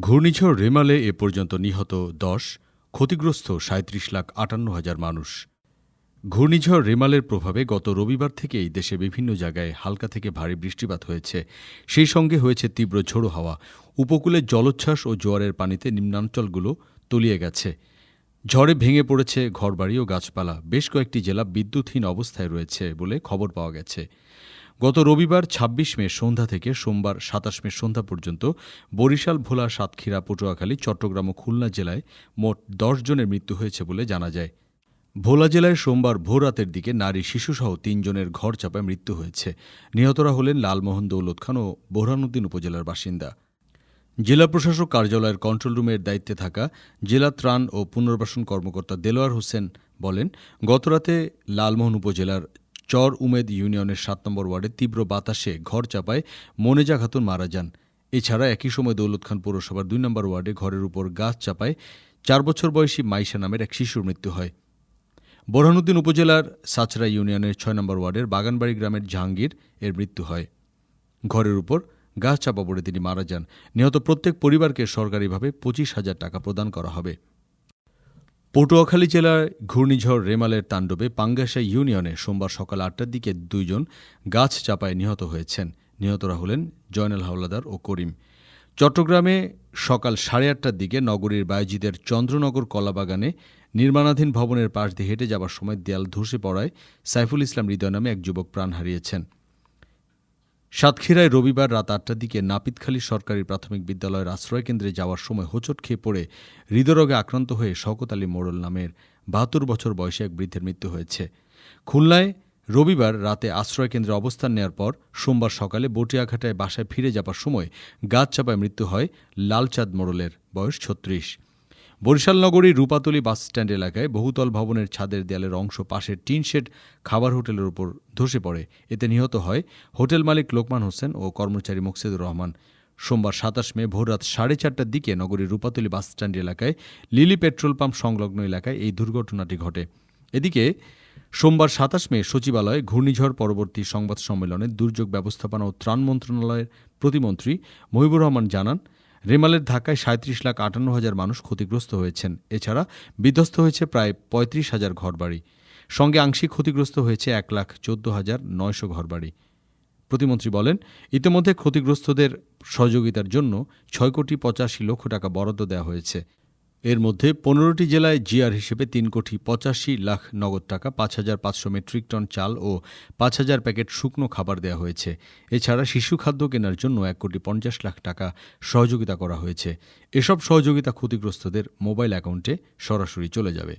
ঘূর্ণিঝড় রেমালে এ পর্যন্ত নিহত দশ, ক্ষতিগ্রস্ত সাঁত্রিশ লাখ আটান্ন হাজার মানুষ। ঘূর্ণিঝড় রেমালের প্রভাবে গত রবিবার থেকেই দেশে বিভিন্ন জায়গায় হালকা থেকে ভারী বৃষ্টিপাত হয়েছে। সেই সঙ্গে হয়েছে তীব্র ঝোড়ো হাওয়া। উপকূলে জলোচ্ছ্বাস ও জোয়ারের পানিতে নিম্নাঞ্চলগুলো তলিয়ে গেছে। ঝড়ে ভেঙে পড়েছে ঘরবাড়ি ও গাছপালা। বেশ কয়েকটি জেলা বিদ্যুৎহীন অবস্থায় রয়েছে বলে খবর পাওয়া গেছে। গত রবিবার ২৬ মে সন্ধ্যা থেকে সোমবার সাতাশ মে সন্ধ্যা পর্যন্ত বরিশাল, ভোলা, সাতক্ষীরা, পটুয়াখালী, চট্টগ্রাম ও খুলনা জেলায় মোট দশ জনের মৃত্যু হয়েছে বলে জানা যায়। ভোলা জেলায় সোমবার ভোররাতের দিকে নারী, শিশুসহ তিনজনের ঘর চাপায় মৃত্যু হয়েছে। নিহতরা হলেন লালমোহন দৌলত খান ও বোরহানুদ্দিন উপজেলার বাসিন্দা। জেলা প্রশাসক কার্যালয়ের কন্ট্রোল রুমের দায়িত্বে থাকা জেলা ত্রাণ ও পুনর্বাসন কর্মকর্তা দেলোয়ার হোসেন বলেন গতরাতে লালমোহন উপজেলার চর উমেদ ইউনিয়নের সাত নম্বর ওয়ার্ডে তীব্র বাতাসে ঘর চাপায় মনেজা খাতুন মারা যান। এছাড়া একই সময় দৌলত খান পৌরসভার দুই নম্বর ওয়ার্ডে ঘরের উপর গাছ চাপায় চার বছর বয়সী মাইশা নামের এক শিশুর মৃত্যু হয়। বোরহানুদ্দিন উপজেলার সাচরা ইউনিয়নের ছয় নম্বর ওয়ার্ডের বাগানবাড়ি গ্রামের জাহাঙ্গীর এর মৃত্যু হয়। ঘরের উপর গাছ চাপা পড়ে তিনি মারা যান। নিহত প্রত্যেক পরিবারকে সরকারিভাবে পঁচিশ হাজার টাকা প্রদান করা হবে। পটুয়াখালী জেলার ঘূর্ণিঝড় রেমালের তাণ্ডবে পাঙ্গাসা ইউনিয়নে সোমবার সকাল আটটার দিকে দুইজন গাছ চাপায় নিহত হয়েছেন। নিহতরা হলেন জয়নাল হাওলাদার ও করিম। চট্টগ্রামে সকাল সাড়ে আটটার দিকে নগরীর বায়জিদের চন্দ্রনগর কলাবাগানে নির্মাণাধীন ভবনের পাশ দিয়ে হেঁটে যাবার সময় দেয়াল ধসে পড়ায় সাইফুল ইসলাম হৃদয় নামে এক যুবক প্রাণ হারিয়েছেন। সাতক্ষীরায় রবিবার রাত আটটার দিকে নাপিতখালী সরকারি প্রাথমিক বিদ্যালয়ের আশ্রয়কেন্দ্রে যাওয়ার সময় হোঁচট খেয়ে পড়ে হৃদরোগে আক্রান্ত হয়ে শওকত আলী মোড়ল নামের বাহাত্তর বছর বয়সে এক বৃদ্ধের মৃত্যু হয়েছে। খুলনায় রবিবার রাতে আশ্রয়কেন্দ্রে অবস্থান নেওয়ার পর সোমবার সকালে বটিয়াঘাটায় বাসায় ফিরে যাবার সময় গাছ চাপায় মৃত্যু হয় লালচাঁদ মোড়লের বয়স ছত্রিশ। বরিশাল নগরীর রূপাতলী বাসস্ট্যান্ড এলাকায় বহুতল ভবনের ছাদের দেয়ালের অংশ পাশের টিন শেড খাবার হোটেলের উপর ধসে পড়ে। এতে নিহত হয় হোটেল মালিক লোকমান হোসেন ও কর্মচারী মোকসেদুর রহমান। সোমবার সাতাশ মে ভোররাত সাড়ে চারটার দিকে নগরীর রূপাতলী বাসস্ট্যান্ড এলাকায় লিলি পেট্রোল পাম্প সংলগ্ন এলাকায় এই দুর্ঘটনাটি ঘটে। এদিকে সোমবার সাতাশ মে সচিবালয়ে ঘূর্ণিঝড় পরবর্তী সংবাদ সম্মেলনে দুর্যোগ ব্যবস্থাপনা ও ত্রাণ মন্ত্রণালয়ের প্রতিমন্ত্রী মহিবুর রহমান জানান রেমালের ধাক্কায় সাঁত্রিশ লাখ আটান্ন হাজার মানুষ ক্ষতিগ্রস্ত হয়েছেন। এছাড়া বিধ্বস্ত হয়েছে প্রায় পঁয়ত্রিশ হাজার ঘরবাড়ি। সঙ্গে আংশিক ক্ষতিগ্রস্ত হয়েছে এক লাখ চোদ্দ হাজার নয়শো ঘরবাড়ি। প্রতিমন্ত্রী বলেন, ইতিমধ্যে ক্ষতিগ্রস্তদের সহযোগিতার জন্য ছয় কোটি পঁচাশি লক্ষ টাকা বরাদ্দ দেওয়া হয়েছে। এর মধ্যে পনেরোটি জেলায় জিআর হিসেবে তিন কোটি পঁচাশি লাখ নগদ টাকা, পাঁচ হাজার পাঁচশো মেট্রিক টন চাল ও পাঁচ হাজার প্যাকেট শুকনো খাবার দেওয়া হয়েছে। এছাড়া শিশু খাদ্য কেনার জন্য এক কোটি পঞ্চাশ লাখ টাকা সহযোগিতা করা হয়েছে। এসব সহযোগিতা ক্ষতিগ্রস্তদের মোবাইল অ্যাকাউন্টে সরাসরি চলে যাবে।